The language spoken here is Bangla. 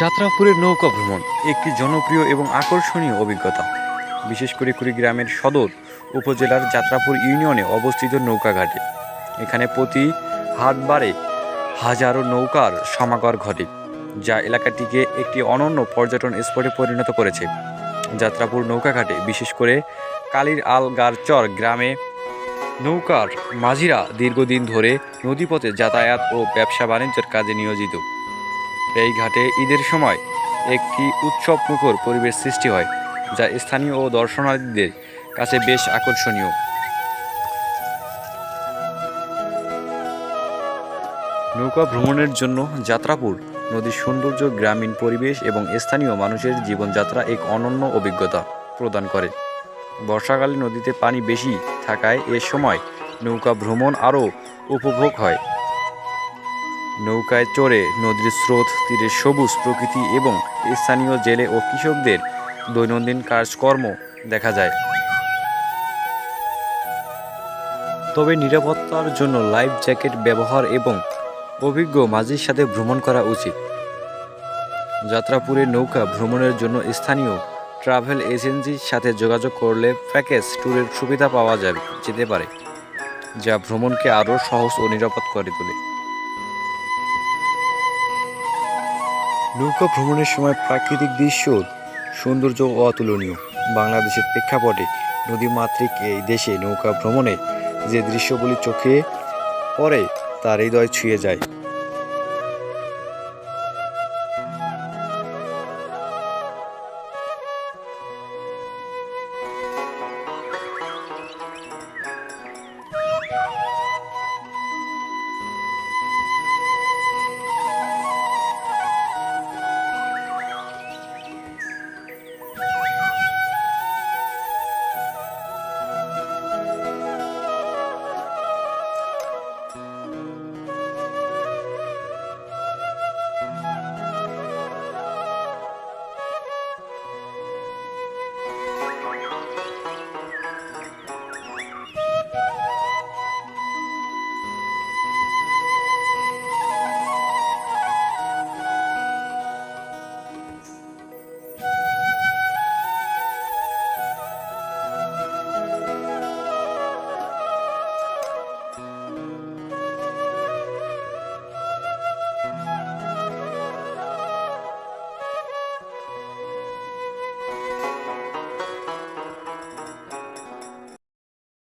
যাত্রাপুরের নৌকা ভ্রমণ একটি জনপ্রিয় এবং আকর্ষণীয় অভিজ্ঞতা। বিশেষ করে কুড়িগ্রামের সদর উপজেলার যাত্রাপুর ইউনিয়নে অবস্থিত নৌকাঘাটে। এখানে প্রতি হাটবারে হাজারো নৌকার সমাগর ঘটে, যা এলাকাটিকে একটি অনন্য পর্যটন স্পটে পরিণত করেছে। যাত্রাপুর নৌকাঘাটে বিশেষ করে কালির আল গারচর গ্রামে নৌকার মাঝিরা দীর্ঘদিন ধরে নদীপথে যাতায়াত ও ব্যবসা বাণিজ্যের কাজে নিয়োজিত। এই ঘাটে ঈদের সময় একটি উৎসব মুখর পরিবেশ সৃষ্টি হয়, যা স্থানীয় ও দর্শনার্থীদের কাছে বেশ আকর্ষণীয়। নৌকা ভ্রমণের জন্য যাত্রাপুর, নদীর সৌন্দর্য, গ্রামীণ পরিবেশ এবং স্থানীয় মানুষের জীবনযাত্রা এক অনন্য অভিজ্ঞতা প্রদান করে। বর্ষাকালে নদীতে পানি বেশি থাকায় এ সময় নৌকা ভ্রমণ আরও উপভোগ হয়। নৌকায় চড়ে নদীর স্রোত, তীরে সবুজ প্রকৃতি এবং স্থানীয় জেলে ও কৃষকদের দৈনন্দিন কাজকর্ম দেখা যায়। তবে নিরাপত্তার জন্য লাইফ জ্যাকেট ব্যবহার এবং অভিজ্ঞ মাঝির সাথে ভ্রমণ করা উচিত। যাত্রাপুরের নৌকা ভ্রমণের জন্য স্থানীয় ট্রাভেল এজেন্সির সাথে যোগাযোগ করলে প্যাকেজ ট্যুরের সুবিধা পাওয়া যাবে, যেতে পারে, যা ভ্রমণকে আরও সহজ ও নিরাপদ করে তোলে। নৌকা ভ্রমণের সময় প্রাকৃতিক দৃশ্য, সৌন্দর্য অতুলনীয়। বাংলাদেশের প্রেক্ষাপটে নদীমাতৃক এই দেশে নৌকা ভ্রমণে যে দৃশ্যগুলি চোখে পড়ে, তার হৃদয় ছুঁয়ে যায়।